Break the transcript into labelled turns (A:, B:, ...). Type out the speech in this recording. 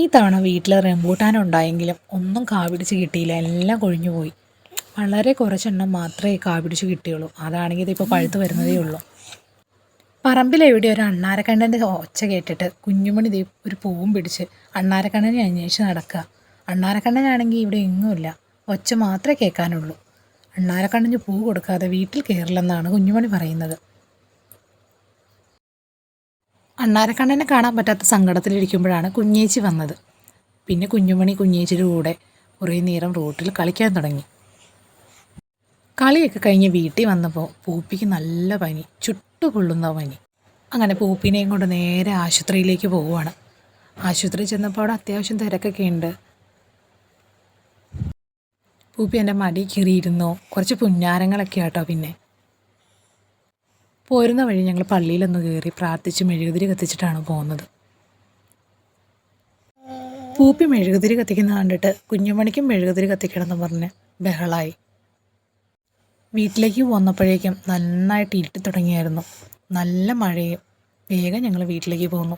A: ഈ തവണ വീട്ടിൽ റംബൂട്ടാൻ ഉണ്ടായെങ്കിലും ഒന്നും കാപിടിച്ച് കിട്ടിയില്ല. എല്ലാം കൊഴിഞ്ഞു പോയി. വളരെ കുറച്ചെണ്ണം മാത്രമേ കാപിടിച്ച് കിട്ടിയുള്ളൂ. അതാണെങ്കിൽ ഇതിപ്പോൾ പഴുത്ത് വരുന്നതേ ഉള്ളൂ. പറമ്പിലെവിടെ ഒരു അണ്ണാരക്കണ്ണന്റെ ഒച്ച കേട്ടിട്ട് കുഞ്ഞുമണി ദേ ഒരു പൂവും പിടിച്ച് അണ്ണാരക്കണ്ണനെ അന്വേഷിച്ച് നടക്കുക അണ്ണാരക്കണ്ണനാണെങ്കിൽ ഇവിടെ എങ്ങുമില്ല ഒച്ച മാത്രമേ കേൾക്കാനുള്ളൂ. അണ്ണാരക്കണ്ണന് പൂ കൊടുക്കാതെ വീട്ടിൽ കയറില്ലെന്നാണ് കുഞ്ഞുമണി പറയുന്നത്. അണ്ണാരക്കണ്ണനെ കാണാൻ പറ്റാത്ത സങ്കടത്തിലിരിക്കുമ്പോഴാണ് കുഞ്ഞേച്ചി വന്നത്. പിന്നെ കുഞ്ഞുമണി കുഞ്ഞേച്ചിയുടെ കൂടെ കുറേ നേരം റോട്ടിൽ കളിക്കാൻ തുടങ്ങി. കളിയൊക്കെ കഴിഞ്ഞ് വീട്ടിൽ വന്നപ്പോൾ പൂപ്പിക്ക് നല്ല പനി ചുട്ടുപൊള്ളുന്ന പനി. അങ്ങനെ പൂപ്പിനെയും കൊണ്ട് നേരെ ആശുപത്രിയിലേക്ക് പോവുകയാണ്. ആശുപത്രിയിൽ ചെന്നപ്പോൾ അവിടെ അത്യാവശ്യം തിരക്കൊക്കെ ഉണ്ട്. പൂപ്പി എന്റെ മടി കീറിയിരുന്നു. കുറച്ച് പുന്നാരങ്ങളൊക്കെ ആട്ടോ പിന്നെ. പോരുന്ന വഴി ഞങ്ങൾ പള്ളിയിലൊന്ന് കയറി പ്രാർത്ഥിച്ച് മെഴുകുതിരി കത്തിച്ചിട്ടാണ് പോകുന്നത്. പൂപ്പി മെഴുകുതിരി കത്തിക്കുന്ന കണ്ടിട്ട് കുഞ്ഞുമണിക്കും മെഴുകുതിരി കത്തിക്കണമെന്ന് പറഞ്ഞ് ബഹളായി. വീട്ടിലേക്ക് പോന്നപ്പോഴേക്കും നന്നായിട്ട് ഇരുട്ടി തുടങ്ങിയായിരുന്നു. നല്ല മഴയും. വേഗം ഞങ്ങൾ വീട്ടിലേക്ക് പോന്നു.